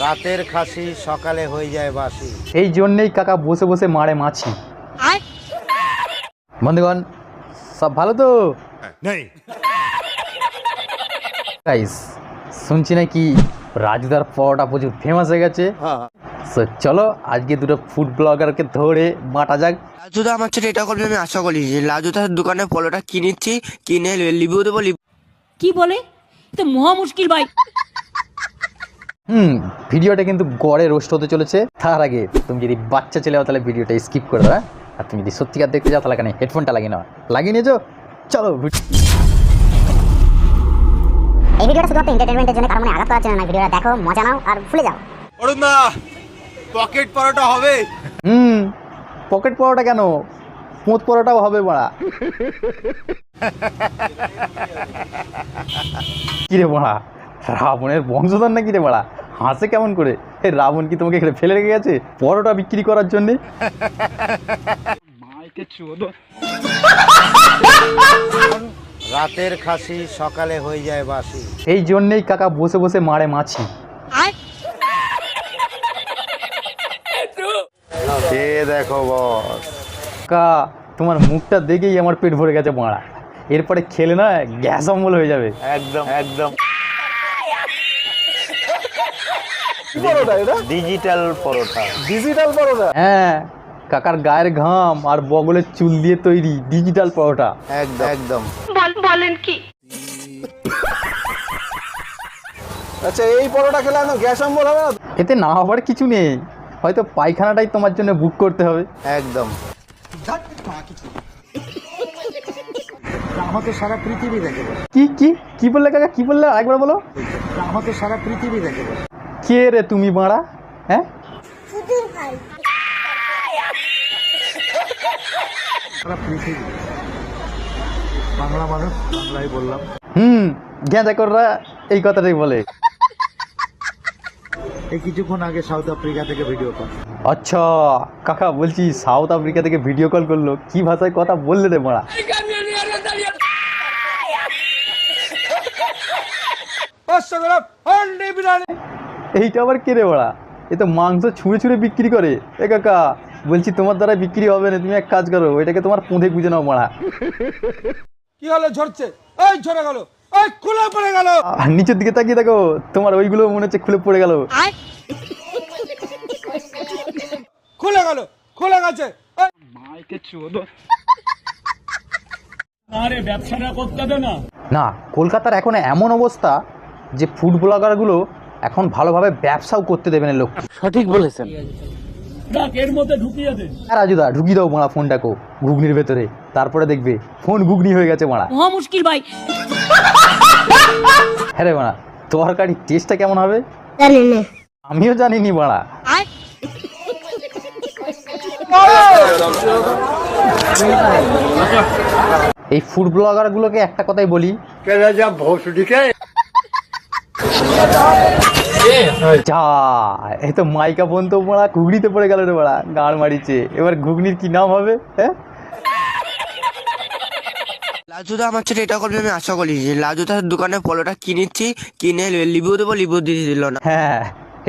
রাতের খাসি সকালে হয়ে যায় বাসি। এই জন্যেই কাকা বসে বসে মারে মাছি। বন্ধুগণ সব ভালো তো? গাইস শুনছি নাকি রাজুদার পরোটা প্রচুর ফেমাস হয়ে গেছে। So, চলো আজকে দুটো ফুড ব্লগারকে ধরে মাটা যাক। লাজুদা আমার ছেলে এটা করবে আমি আশা করি। যে লাজুদার দোকানে পলোটা কিনেছি কিনে লিবু দেবো লিবু কি বলে? তো মহা মুশকিল ভাই। হুম ভিডিওটা কিন্তু গড়ে রোস্ট হতে চলেছে। তার আগে তুমি যদি বাচ্চা ছেলে তাহলে ভিডিওটা স্কিপ করে দাও হ্যাঁ? আর তুমি যদি সত্যিকার দেখতে যাও তাহলে এখানে হেডফোনটা লাগিয়ে নাও। লাগিয়ে নিয়েছো চলো এই ভিডিওটা শুধুমাত্র জন্য কারণ মনে আঘাত করার জন্য না ভিডিওটা দেখো মজা নাও আর ভুলে যাও। পকেট পরোটা হবে? হুম পকেট পরোটা কেন? পোঁত পরোটাও হবে বাড়া। কিরে বাড়া? রাবণের বংশধর নাকি রে বাড়া? হাসে কেমন করে? এই রাবণ কি তোমাকে এখানে ফেলে রেখে গেছে? পরোটা বিক্রি করার জন্যে? রাতের খাসি সকালে হয়ে যায় বাসি। এই জন্যেই কাকা বসে বসে মারে মাছি। এ দেখো বস। কাকা তোমার মুখটা দেখেই আমার পেট ভরে গেছে মারা এরপরে খেলে না গ্যাস অম্বল হয়ে যাবে। একদম একদম। ডিজিটাল পরোটা ডিজিটাল পরোটা। হ্যাঁ কাকার গায়ের ঘাম আর বগলের চুল দিয়ে তৈরি ডিজিটাল পরোটা। একদম। একদম। আচ্ছা এই পরোটা খেলে এখন গ্যাস অম্বল হবে এতে না হবার কিছু নেই। হয়তো পায়খানাটাই তোমার জন্য বুক করতে হবে। একদম। আমাকে সারা পৃথিবী দেখে কি কি কি বললে কাকা? কি বললে? একবার বলো। আমাকে সারা পৃথিবী দেখে বলে। কে রে তুমি মারা হ্যাঁ? বাংলা মানুষ বাংলায় বললাম হুম এই কথাটাই বলে। এই কিছুক্ষণ আগে সাউথ আফ্রিকা থেকে ভিডিও কল আচ্ছা কাকা বলছি সাউথ আফ্রিকা থেকে ভিডিও কল করল। কি ভাষায় কথা বললে রে মারা এইটা আবার কেড়ে মারা এ তো মাংস ছুঁড়ে ছুঁড়ে বিক্রি করে। এ কাকা বলছি তোমার দ্বারা বিক্রি হবে না তুমি এক কাজ করো ওইটাকে তোমার পুঁধে গুঁজে নাও মারা। কি হলো ঝরছে? এই ঝরে গেল এই খুলে পড়ে গেল। আর নিচের দিকে তাকিয়ে দেখো তোমার ওইগুলো মনে হচ্ছে খুলে পড়ে গেল। খুলে গেল খুলে গেছে। এই, না কলকাতার এখন এমন অবস্থা যে ফুড ব্লগারগুলো এখন ভালোভাবে ব্যবসাও করতে দেবে না লোক। সঠিক বলেছেন। রাজুদা ঢুকিয়ে দাও মারা ফোনটাকে ঘুগনির ভেতরে। তারপরে দেখবে ফোন ঘুগনি হয়ে গেছে মারা মহা মুশকিল ভাই। হ্যাঁ রে মারা তরকারির টেস্টটা কেমন হবে? জানি না। আমিও জানিনি মারা এই ফুড ব্লগারগুলোকে একটা কথাই বলি যা তো মাইকা বোন তো মারা ঘুগনিতে পড়ে গেল রে মারা গাড় মারিছে। এবার ঘুগনির কি নাম হবে হ্যাঁ? লাজুদা আমার ছেলে এটা করবে আমি আশা করি। যে লাজুদার দোকানে পলোটা কিনেছি কিনে লিবু দেবো লিবু দিয়ে দিল না। হ্যাঁ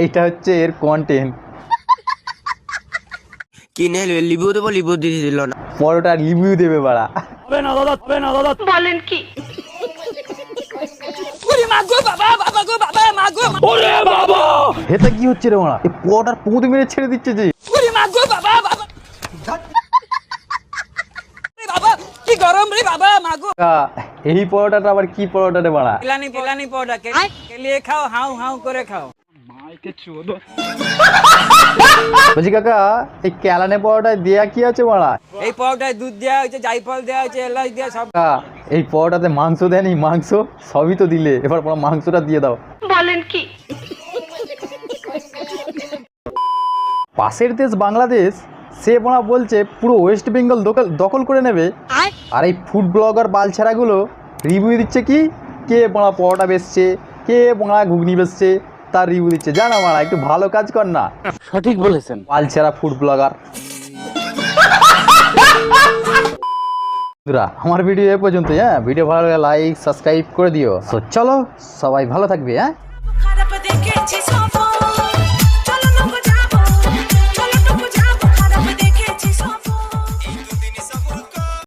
এইটা হচ্ছে এর কন্টেন্ট কিনে লিবু দেবো লিবু দিয়ে দিল না। পরোটা রিভিউ দেবে বাড়া। বলেন কি? বাবা। গো বাবা মা গো এটা কি হচ্ছে রে মারা? পরোটার পুঁত মেরে ছেড়ে দিচ্ছে যে। ওরে মা বাবা বাবা। বাবা কি গরম রে বাবা মা গো কা, এই পরোটাটা আবার কি পরোটা রে বাড়া পিলানি পিলানি পরোটা কেলিয়ে খাও হাউ হাউ করে খাও। বলছি কাকা এই ক্যালানে পরোটায় দেয়া কি আছে বাড়া এই পাউডার দুধ দেওয়া হয়েছে জাইফল দেওয়া হয়েছে এলাচ দেওয়া সব এই পরোটাতে মাংস দেয়নি মাংস সবই তো দিলে। এবার পুরো মাংসটা দিয়ে দাও। বলেন কি? পাশের দেশ বাংলাদেশ সে বোনা বলছে পুরো ওয়েস্ট বেঙ্গল দখল দখল করে নেবে। আর এই ফুড ব্লগার বালছেড়াগুলো রিভিউ দিচ্ছে কি? কে বোনা পরোটা বেচছে? কে বোনা ঘুগনি বেচছে? তার রিভিউ দিচ্ছে। জানা মারা একটু ভালো কাজ কর না। সঠিক বলেছেন। পালছেরা ফুড ব্লগার বন্ধুরা আমার ভিডিও এ পর্যন্ত হ্যাঁ? ভিডিও ভালো লাগলে লাইক সাবস্ক্রাইব করে দিও। তো চলো সবাই ভালো থাকবে হ্যাঁ?